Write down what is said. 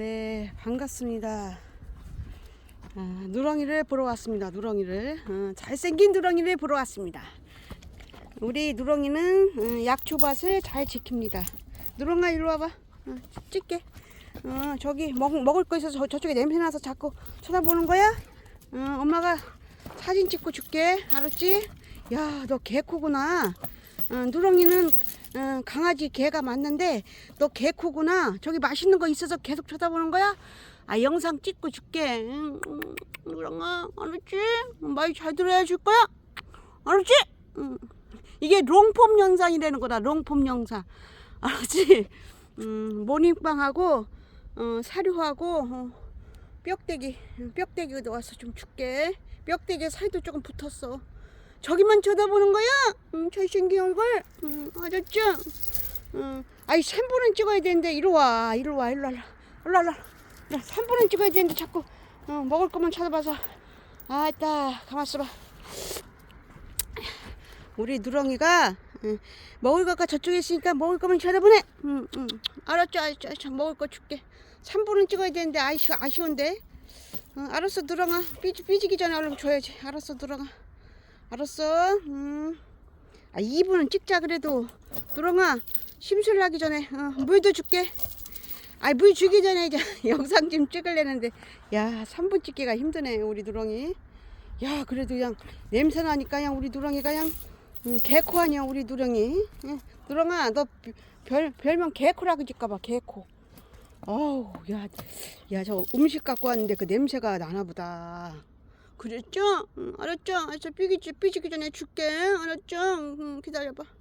네, 반갑습니다. 아, 누렁이를 보러 왔습니다. 누렁이를 어, 잘생긴 누렁이를 보러 왔습니다. 우리 누렁이는 어, 약초밭을 잘 지킵니다. 누렁아 이리 와봐. 어, 찍게. 어, 저기 먹, 먹을 거 있어서 저, 저쪽에 냄새 나서 자꾸 쳐다보는 거야? 어, 엄마가 사진 찍고 줄게. 알았지? 야, 너 개코구나. 어, 누렁이는 어, 강아지 개가 맞는데 너 개코구나. 저기 맛있는 거 있어서 계속 쳐다보는 거야? 아 영상 찍고 줄게. 응, 응, 누렁아, 알았지? 말 잘 들어야 줄 거야. 알았지? 응. 이게 롱폼 영상이라는 거다. 롱폼 영상. 알았지? 음, 모닝빵하고 어, 사료하고 어, 뼈대기, 뼈대기 와서 좀 줄게. 뼈대기에 살도 조금 붙었어. 저기만 쳐다보는 거야? 응, 잘생긴 얼굴. 응, 알았죠? 응. 아이, 3분은 찍어야 되는데, 이리 와, 이리 와, 이리 와, 이리 와, 이리 와. 3분은 찍어야 되는데, 자꾸, 어, 먹을 것만 찾아봐서. 아따, 가만 있어 봐. 우리 누렁이가, 응, 먹을 거가 저쪽에 있으니까 먹을 거만 쳐다보네. 응, 응. 알았죠, 알았죠, 알았죠. 먹을 거 줄게. 3분은 찍어야 되는데, 아쉬, 아쉬운데. 어, 알았어, 누렁아. 삐지, 삐지기 전에 얼른 줘야지. 알았어, 누렁아. 알았어. 음. 아, 2분은 찍자 그래도. 누렁아, 심술 나기 전에 어, 물도 줄게. 아, 물 주기 전에 이제 영상 좀 찍으려는데 야, 3분 찍기가 힘드네, 우리 누렁이. 야, 그래도 그냥 냄새 나니까 그냥 우리 누렁이가 그냥 음, 개코 아니야, 우리 누렁이. 응. 누렁아, 너 별, 별명 개코라고 짓까봐, 개코. 어우, 야, 야, 저 음식 갖고 왔는데 그 냄새가 나나 보다. 그랬죠? 응, 알았죠? 알았어. 삐기지, 삐지기 전에 줄게. 알았죠? 응, 기다려봐.